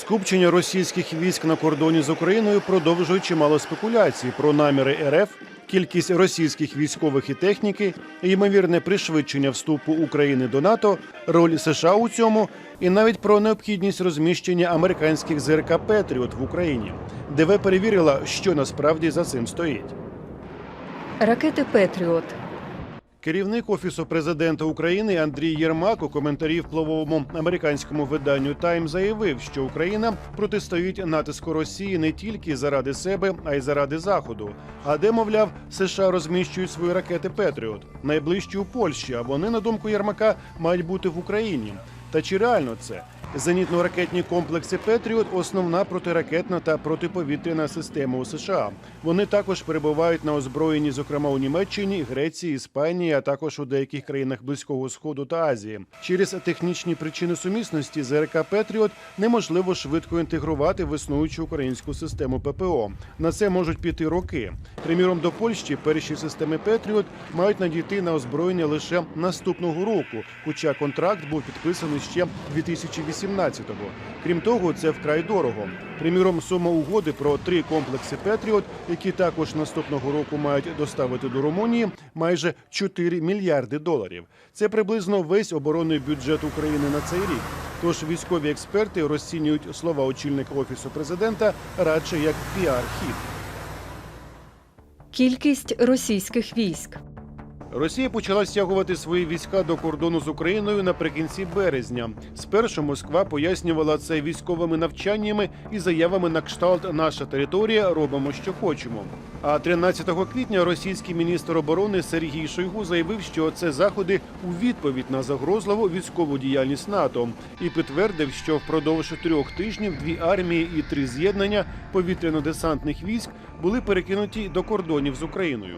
Скупчення російських військ на кордоні з Україною продовжує чимало спекуляцій про наміри РФ, кількість російських військових і техніки, ймовірне пришвидшення вступу України до НАТО, роль США у цьому, і навіть про необхідність розміщення американських ЗРК Петріот в Україні. ДВ перевірила, що насправді за цим стоїть. Ракети Петріот. Керівник офісу президента України Андрій Єрмак у коментарі впливовому американському виданню Тайм заявив, що Україна протистоїть натиску Росії не тільки заради себе, а й заради Заходу. А де, мовляв, США розміщують свої ракети Петріот найближчі у Польщі, а вони, на думку Єрмака, мають бути в Україні. Та чи реально це? Зенітно-ракетні комплекси Петріот основна протиракетна та протиповітряна система у США. Вони також перебувають на озброєнні, зокрема у Німеччині, Греції, Іспанії, а також у деяких країнах Близького Сходу та Азії. Через технічні причини сумісності ЗРК Петріот неможливо швидко інтегрувати в існуючу українську систему ППО. На це можуть піти роки. Приміром, до Польщі перші системи Петріот мають надійти на озброєння лише наступного року, хоча контракт був підписаний ще 2018-го. Крім того, це вкрай дорого. Приміром, сума угоди про три комплекси Петріот, які також наступного року мають доставити до Румунії, майже 4 мільярди доларів. Це приблизно весь оборонний бюджет України на цей рік. Тож військові експерти розцінюють слова очільника офісу президента радше як піар-хід. Кількість російських військ. Росія почала стягувати свої війська до кордону з Україною наприкінці березня. Спершу Москва пояснювала це військовими навчаннями і заявами на кшталт Наша територія робимо, що хочемо. А 13 квітня російський міністр оборони Сергій Шойгу заявив, що це заходи у відповідь на загрозливу військову діяльність НАТО і підтвердив, що впродовж трьох тижнів дві армії і три з'єднання повітряно-десантних військ були перекинуті до кордонів з Україною.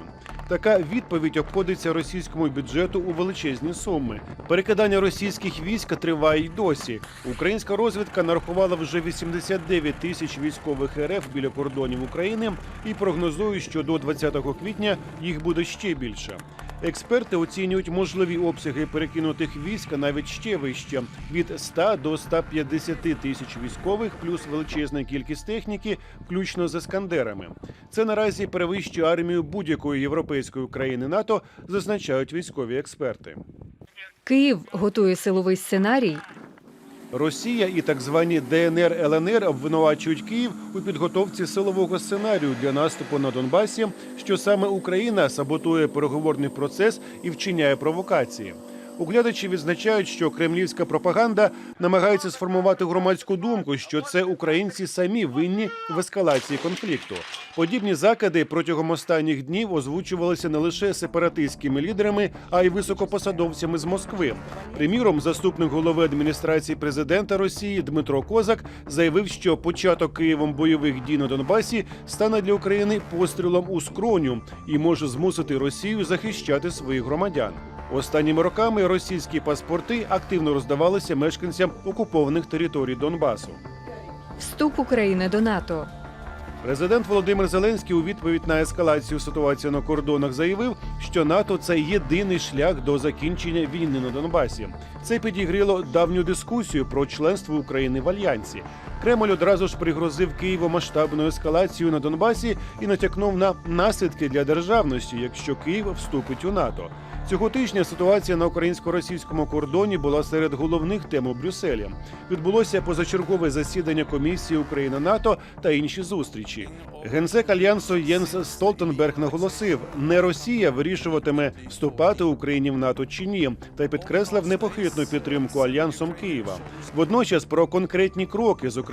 Така відповідь обходиться російському бюджету у величезні суми. Перекидання російських військ триває й досі. Українська розвідка нарахувала вже 89 тисяч військових РФ біля кордонів України і прогнозує, що до 20 квітня їх буде ще більше. Експерти оцінюють можливі обсяги перекинутих військ навіть ще вище від 100 до 150 тисяч військових, плюс величезна кількість техніки, включно з ескандерами. Це наразі перевищує армію будь-якої європейської країни НАТО, зазначають військові експерти. Київ готує силовий сценарій. Росія і так звані ДНР ЛНР обвинувачують Київ у підготовці силового сценарію для наступу на Донбасі, що саме Україна саботує переговорний процес і вчиняє провокації. Оглядачі відзначають, що кремлівська пропаганда намагається сформувати громадську думку, що це українці самі винні в ескалації конфлікту. Подібні закиди протягом останніх днів озвучувалися не лише сепаратистськими лідерами, а й високопосадовцями з Москви. Приміром, заступник голови адміністрації президента Росії Дмитро Козак заявив, що початок Києвом бойових дій на Донбасі стане для України пострілом у скроню і може змусити Росію захищати своїх громадян. Останніми роками російські паспорти активно роздавалися мешканцям окупованих територій Донбасу. Вступ України до НАТО. Президент Володимир Зеленський у відповідь на ескалацію ситуації на кордонах заявив, що НАТО це єдиний шлях до закінчення війни на Донбасі. Це підігріло давню дискусію про членство України в альянсі. Кремль одразу ж пригрозив Києву масштабною ескалацією на Донбасі і натякнув на наслідки для державності, якщо Київ вступить у НАТО. Цього тижня ситуація на українсько-російському кордоні була серед головних тем у Брюсселі. Відбулося позачергове засідання комісії Україна НАТО та інші зустрічі. Генсек альянсу Єнс Столтенберг наголосив, не Росія вирішуватиме вступати Україні в НАТО чи ні, та й підкреслив непохитну підтримку альянсом Києва. Водночас про конкретні кроки, зокрема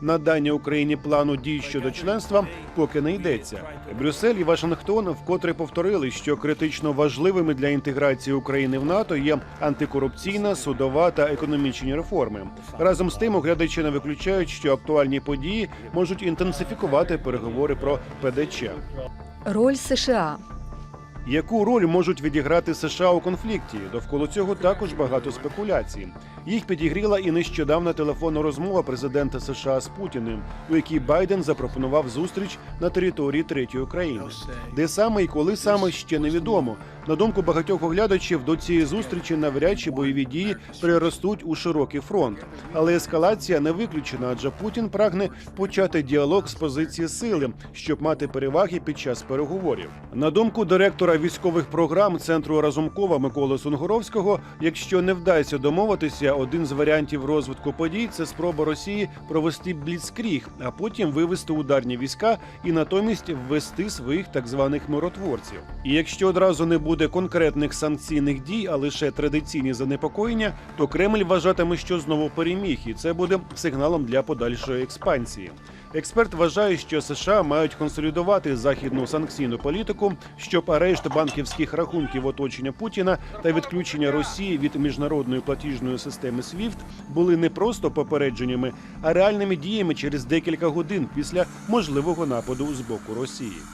надання Україні плану дій щодо членства, поки не йдеться. Брюссель і Вашингтон вкотре повторили, що критично важливими для інтеграції України в НАТО є антикорупційна, судова та економічні реформи. Разом з тим, оглядачі не виключають, що актуальні події можуть інтенсифікувати переговори про ПДЧ. Роль США. Яку роль можуть відіграти США у конфлікті? Довкола цього також багато спекуляцій. Їх підігріла і нещодавна телефонна розмова президента США з Путіним, у якій Байден запропонував зустріч на території третьої країни. Де саме і коли саме ще невідомо. На думку багатьох оглядачів, до цієї зустрічі навряд чи бойові дії переростуть у широкий фронт. Але ескалація не виключена, адже Путін прагне почати діалог з позиції сили, щоб мати переваги під час переговорів. На думку директора військових програм центру Разумкова Миколи Сунгоровського, якщо не вдасться домовитися, один з варіантів розвитку подій це спроба Росії провести бліцкріг, а потім вивести ударні війська і натомість ввести своїх так званих миротворців. І якщо одразу не буде конкретних санкційних дій, а лише традиційні занепокоєння, то Кремль вважатиме, що знову переміг, і це буде сигналом для подальшої експансії. Експерт вважає, що США мають консолідувати західну санкційну політику, щоб арешт банківських рахунків оточення Путіна та відключення Росії від міжнародної платіжної системи SWIFT були не просто попередженнями, а реальними діями через декілька годин після можливого нападу з боку Росії.